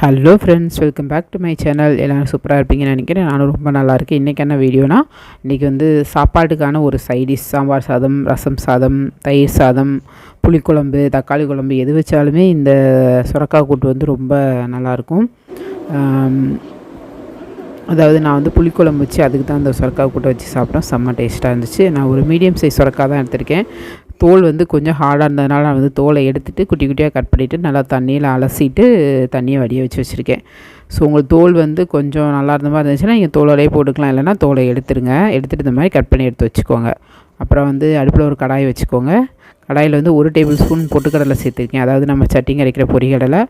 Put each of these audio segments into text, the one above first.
Hello friends welcome back to my channel எல்லோரும் சூப்பராக இருப்பீங்கன்னு நினைக்கிறேன். நானும் ரொம்ப நல்லா இருக்கேன் இன்றைக்கி என்ன வீடியோனா இன்றைக்கி வந்து சாப்பாட்டுக்கான ஒரு சைடிஷ் சாம்பார் சாதம் ரசம் சாதம் தயிர் சாதம் புளிக்குழம்பு தக்காளி குழம்பு எது வச்சாலுமே இந்த சுரக்காய் கூட்டு வந்து ரொம்ப நல்லாயிருக்கும். அதாவது நான் வந்து புளிக்குழம்பு வச்சு அதுக்கு தான் அந்த சுரக்காய் கூட்டை வச்சு சாப்பிட்டோம் செம்ம டேஸ்ட்டாக இருந்துச்சு. நான் ஒரு மீடியம் சைஸ் சுரக்காய் தான் எடுத்திருக்கேன். தோல் வந்து கொஞ்சம் ஹார்டாக இருந்ததுனால நான் வந்து தோலை எடுத்துகிட்டு குட்டி குட்டியாக கட் பண்ணிவிட்டு நல்லா தண்ணியில் அலசிட்டு தண்ணியை வடிய வச்சு வச்சுருக்கேன். ஸோ உங்கள் தோல் வந்து கொஞ்சம் நல்லா இருந்த மாதிரி இருந்துச்சுன்னா நீங்கள் தோலோடையே போட்டுக்கலாம். இல்லைனா தோலை எடுத்துருங்க. எடுத்துகிட்டு இந்த மாதிரி கட் பண்ணி எடுத்து வச்சுக்கோங்க. அப்புறம் வந்து அடுப்பில் ஒரு கடாய் வச்சுக்கோங்க. கடாயில் வந்து ஒரு டேபிள் ஸ்பூன் பொட்டுக்கடலை சேர்த்துருக்கேன். அதாவது நம்ம சட்டிங்க அரைக்கிற பொரிகடலை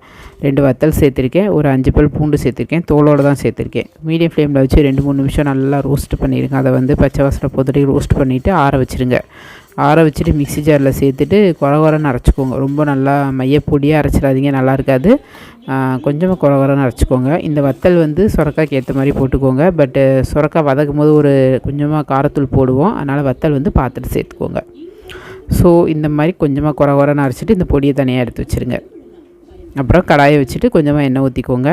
ரெண்டு வத்தல் சேர்த்துருக்கேன். ஒரு அஞ்சு பல் பூண்டு சேர்த்துருக்கேன். தோலோடு தான் சேர்த்துருக்கேன். மீடியம் ஃப்ளேமில் வச்சு ரெண்டு மூணு நிமிஷம் நல்லா ரோஸ்ட் பண்ணிடுங்க அதை வந்து பச்சை வாசனை பொதுடி ரோஸ்ட் பண்ணிவிட்டு ஆற வச்சுருங்க. ஆற வச்சுட்டு மிக்சி ஜாரில் சேர்த்துட்டு குறை குறைன்னு அரைச்சிக்கோங்க. ரொம்ப நல்லா மையப்பொடியாக அரைச்சிடாதீங்க நல்லா இருக்காது. கொஞ்சமாக குறை குறைன்னு அரைச்சிக்கோங்க. இந்த வத்தல் வந்து சுரக்காய்க்கு ஏற்ற மாதிரி போட்டுக்கோங்க. பட்டு சுரக்காய் வதக்கும் போது ஒரு கொஞ்சமாக காரத்தூள் போடுவோம். அதனால் வத்தல் வந்து பார்த்துட்டு சேர்த்துக்கோங்க. ஸோ இந்த மாதிரி கொஞ்சமாக குறை குறைன்னு அரைச்சிட்டு இந்த பொடியை தனியாக எடுத்து வச்சுருங்க. அப்புறம் கடாயை வச்சுட்டு கொஞ்சமாக எண்ணெய் ஊற்றிக்கோங்க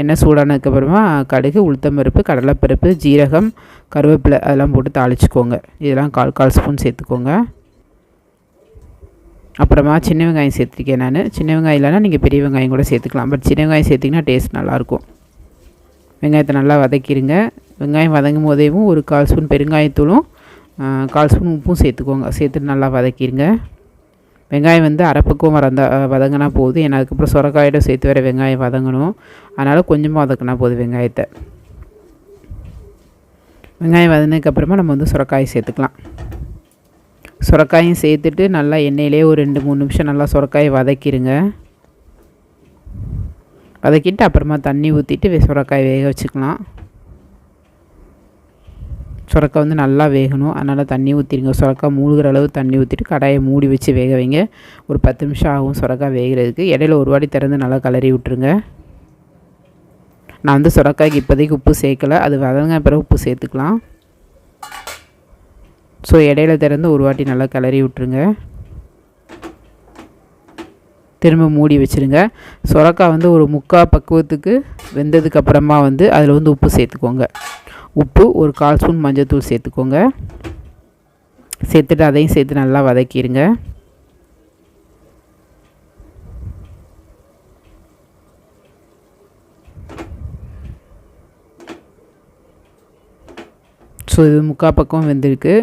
எண்ணெய் சூடானதுக்கப்புறமா கடுகு உளுத்தம்பருப்பு கடலைப்பருப்பு ஜீரகம் கருவேப்பிலை அதெல்லாம் போட்டு தாளிச்சிக்கோங்க. இதெல்லாம் கால் கால் ஸ்பூன் சேர்த்துக்கோங்க. அப்புறமா சின்ன வெங்காயம் சேர்த்துருக்கேன் நான். சின்ன வெங்காயம் இல்லைனா நீங்கள் பெரிய வெங்காயம் கூட சேர்த்துக்கலாம். பட் சின்ன வெங்காயம் சேர்த்திங்கன்னா டேஸ்ட் நல்லாயிருக்கும். வெங்காயத்தை நல்லா வதக்கிடுங்க வெங்காயம் வதங்கும் போதேவும் ஒரு கால் ஸ்பூன் பெருங்காயத்தூளும் கால் ஸ்பூன் உப்பும் சேர்த்துக்கோங்க. சேர்த்துட்டு நல்லா வதக்கிடுங்க வெங்காயம் வந்து அரைப்புக்கும் வறந்த வதங்கினா போதும் ஏன்னா அதுக்கப்புறம் சுரக்காயோட சேர்த்து வர வெங்காயம் வதங்கணும். அதனால் கொஞ்சமாக வதக்கினா போதும் வெங்காயத்தை. வெங்காயம் வதனதுக்கப்புறமா நம்ம வந்து சுரக்காயை சேர்த்துக்கலாம். சுரக்காயும் சேர்த்துட்டு நல்லா எண்ணெயிலே ஒரு ரெண்டு மூணு நிமிஷம் நல்லா சுரக்காயை வதக்கிடுங்க வதக்கிட்டு அப்புறமா தண்ணி ஊற்றிட்டு சுரக்காய் வேக வச்சுக்கலாம். சுரக்கா வந்து நல்லா வேகணும். அதனால் தண்ணி ஊற்றிடுங்க சுரக்கா மூழ்கிற அளவு தண்ணி ஊற்றிட்டு கடாயை மூடி வச்சு வேக வைங்க. ஒரு பத்து நிமிஷம் ஆகும் சுரக்கா வேகிறதுக்கு. இடையில ஒரு வாட்டி திறந்து நல்லா கலரி விட்டுருங்க. நான் வந்து சுரக்காய்க்கு இப்போதைக்கு உப்பு சேர்க்கலை. அது வதங்க பிறகு உப்பு சேர்த்துக்கலாம். ஸோ இடையில திறந்து ஒரு வாட்டி நல்லா கிளறி விட்டுருங்க. திரும்ப மூடி வச்சுருங்க. சுரக்காய் வந்து ஒரு முக்கால் பக்குவத்துக்கு வெந்ததுக்கப்புறமா வந்து அதில் வந்து உப்பு சேர்த்துக்கோங்க. உப்பு ஒரு கால் ஸ்பூன் மஞ்சள்தூள் சேர்த்துக்கோங்க. சேர்த்துட்டு அதையும் சேர்த்து நல்லா வதக்கிடுங்க ஸோ இது முக்கால் பக்கம் வெந்திருக்கு.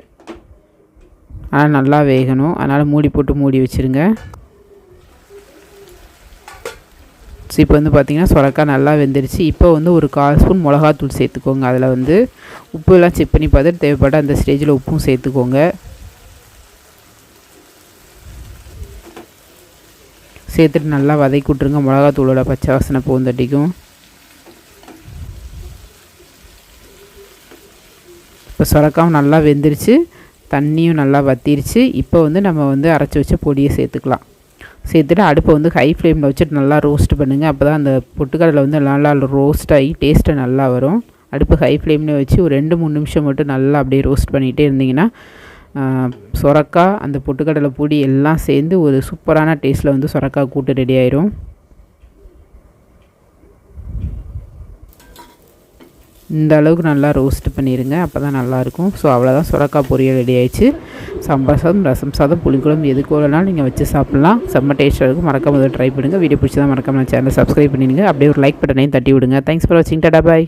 ஆனால் நல்லா வேகணும். அதனால் மூடி போட்டு மூடி வச்சுருங்க. ஸோ இப்போ வந்து பார்த்திங்கன்னா சுரக்காய் நல்லா வெந்துருச்சு. இப்போ வந்து ஒரு கால் ஸ்பூன் மிளகாத்தூள் சேர்த்துக்கோங்க. அதில் வந்து உப்புலாம் செக் பண்ணி பார்த்துட்டு தேவைப்பட்ட அந்த ஸ்டேஜில் உப்பும் சேர்த்துக்கோங்க. சேர்த்துட்டு நல்லா வதக்கி விட்ருங்க மிளகாத்தூளோட பச்சை வாசனை பூந்தட்டிக்கும். இப்போ சுரக்காவும் நல்லா வெந்துருச்சு. தண்ணியும் நல்லா வத்திருச்சு. இப்போ வந்து நம்ம வந்து அரைச்சி வச்ச பொடியை சேர்த்துக்கலாம். சேர்த்துட்டு அடுப்பை வந்து ஹை ஃப்ளேமில் வச்சுட்டு நல்லா ரோஸ்ட் பண்ணுங்கள் அப்போ தான் அந்த பொட்டுக்கடலை வந்து நல்லா ரோஸ்ட் ஆகி டேஸ்ட்டு நல்லா வரும். அடுப்பு ஹை ஃப்ளேம்லேயே வச்சு ஒரு ரெண்டு மூணு நிமிஷம் மட்டும் நல்லா அப்படியே ரோஸ்ட் பண்ணிகிட்டே இருந்தீங்கன்னா சொரக்காய் அந்த பொட்டுக்கடலை பொடி எல்லாம் சேர்ந்து ஒரு சூப்பரான டேஸ்ட்டில் வந்து சொரக்காய் கூட்டு ரெடி ஆயிரும். இந்த அளவுக்கு நல்லா ரோஸ்ட் பண்ணிடுங்க அப்போ தான் நல்லாயிருக்கும். ஸோ அவ்வளோதான் சுரக்காய் பொரியல் ரெடி ஆயிடுச்சு. சாம்பார் சாதம் ரசம் சாதம் புளிக்குழம்பு எதுக்கு வேணாலும் நீங்கள் வச்சு சாப்பிட்லாம். செம்ம டேஸ்ட்டாக இருக்கும். மறக்காம ட்ரை பண்ணுங்கள் வீடியோ பிடிச்சி தான் மறக்காமல் சேனலை சப்ஸ்கிரைப் பண்ணிடுங்க. அப்படியே ஒரு லைக் பட்டனையும் தட்டி விடுங்க. தேங்க்ஸ் ஃபார் வாட்சிங் டாடா பாய்